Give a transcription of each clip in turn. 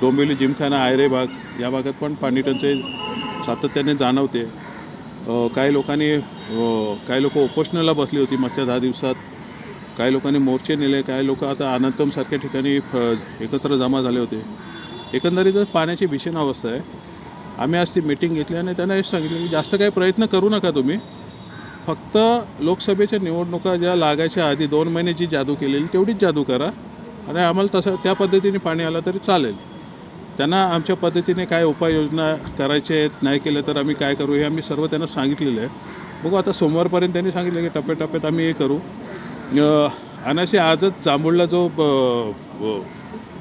डोंबिवली जिमखाना आयरे भाग या भागात पण पाणी टंचाई सातत्याने जाणवते. काही लोकांनी काही लोक उपोषणाला बसली होती मागच्या दहा दिवसात. काही लोकांनी मोर्चे नेले काही लोक आता अनंतमसारख्या ठिकाणी एकत्र जमा झाले होते. एकंदरीतच पाण्याची भीषण अवस्था आहे. आम्ही आज ती मीटिंग घेतली आणि त्यांना हेच सांगितलं की जास्त काही प्रयत्न करू नका तुम्ही. फक्त लोकसभेच्या निवडणुका ज्या लागायच्या आधी दोन महिने जी जादू केलेली तेवढीच जादू करा. आणि आम्हाला तसं त्या पद्धतीने पाणी आलं तरी चालेल. त्यांना आमच्या पद्धतीने काय उपाययोजना करायचे आहेत नाही केले तर आम्ही काय करू हे आम्ही सर्व त्यांना सांगितलेलं आहे. बघू आता सोमवारपर्यंत त्यांनी सांगितलं की टप्प्याटप्प्यात आम्ही हे करू. अनाशी आजच जांभूळला जो ब-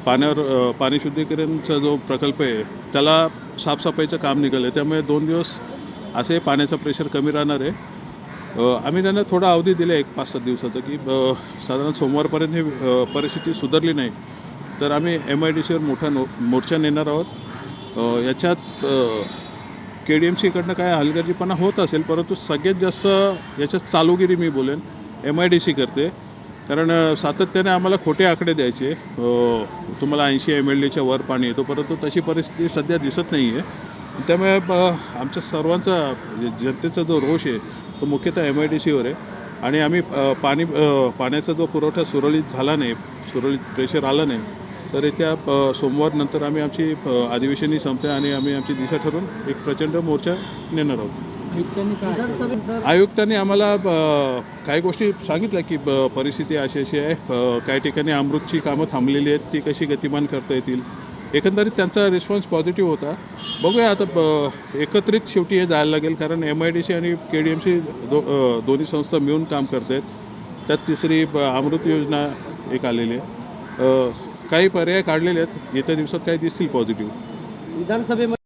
पाण्यावर पाणी शुद्धीकरणचा जो प्रकल्प आहे त्याला साफसफाईचं काम निघालं आहे त्यामुळे दोन दिवस असे पाण्याचं प्रेशर कमी राहणार आहे. आम्ही त्यांना थोडा अवधी दिला एक पाच सात दिवसाचा की साधारण सोमवारपर्यंत ही परिस्थिती सुधारली नाही. तर आम्ही एम आय डी सीवर मोठा नो मोर्चा नेणार आहोत. याच्यात के डी एम सीकडनं काय हलगर्जीपणा होत असेल परंतु सगळ्यात जास्त याच्यात चालूगिरी मी बोलेन एम आय डी सी करते. कारण सातत्याने आम्हाला खोटे आकडे द्यायचे. तुम्हाला ऐंशी एम एल डीच्या वर पाणी येतो परंतु तशी परिस्थिती सध्या दिसत नाही आहे त्यामुळे आमच्या सर्वांचा म्हणजे जनतेचा जो रोष आहे तो मुख्यतः एम आय डी सीवर आहे. आणि आम्ही पाणी पाण्याचा जो पुरवठा सुरळीत झाला नाही सुरळीत प्रेशर आलं नाही तर येत्या अ, सोमवारनंतर आम्ही आमची अधिवेशनही संपते आणि आम्ही आमची दिशा ठरवून एक प्रचंड मोर्चा नेणार आहोत. आयुक्तांनी आम्हाला काही गोष्टी सांगितल्या की परिस्थिती अशी अशी आहे काही ठिकाणी अमृतची कामं थांबलेली आहेत ती कशी गतिमान करता येतील? एकंदरीत त्यांचा रिस्पॉन्स पॉझिटिव्ह होता. बघूया आता ब- एकत्रित शेवटी हे जायला लागेल कारण एम आय डी सी आणि के डी एम सी दो दोन्ही संस्था मिळून काम करत आहेत त्यात तिसरी ब- अमृत योजना एक आलेली आहे. काही पर्याय काढलेले आहेत. येत्या दिवसात काही दिसतील पॉझिटिव्ह विधानसभेमध्ये